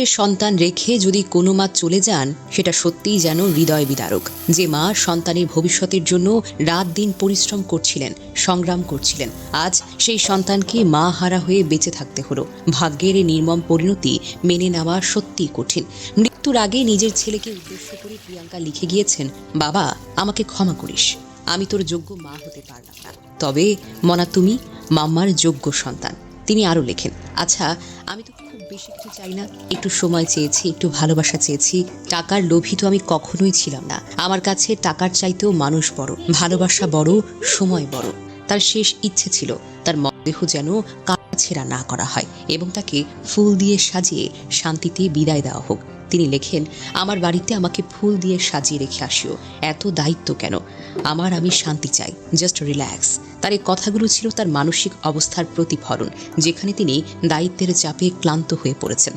তিনটে সন্তান রেখে যদি কোনো মা চলে যান, সেটা সত্যিই যেন হৃদয় বিদারক। যে মা সন্তানের ভবিষ্যতের জন্য রাত দিন পরিশ্রম করছিলেন, সংগ্রাম করছিলেন, আজ সেই সন্তানকে মা হারা হয়ে বেঁচে থাকতে হলো। ভাগ্যের এই নির্মম পরিণতি মেনে নেওয়া সত্যিই কঠিন। মৃত্যুর আগে নিজের ছেলেকে উদ্দেশ্য করে প্রিয়াঙ্কা লিখে গিয়েছেন, বাবা, আমাকে ক্ষমা করিস। আমি তোর যোগ্য মা হতে পারলাম না। তবে মনা, তুমি মাম্মার যোগ্য সন্তান। তিনি আরও লেখেন আচ্ছা আমি তো খুব বেশি কিছু চাই না। একটু সময় চেয়েছি, একটু ভালোবাসা চেয়েছি। টাকার লোভী তো আমি কখনোই ছিলাম না। আমার কাছে টাকার চাইতেও মানুষ বড়, ভালোবাসা বড়, সময় বড়। তার শেষ ইচ্ছে ছিল, তার মরদেহ যেন কাছেরা না করা হয় এবং তাকে ফুল দিয়ে সাজিয়ে শান্তিতে বিদায় দেওয়া হোক। তিনি লেখেন, আমার বাড়িতে আমাকে ফুল দিয়ে সাজিয়ে রেখে আসিও। এত দায়িত্ব কেন? আমার আমি শান্তি চাই। জাস্ট রিল্যাক্স তার এই কথাগুলো ছিল তার মানসিক অবস্থার প্রতিফলন, যেখানে তিনি দায়িত্বের চাপে ক্লান্ত হয়ে পড়েছেন।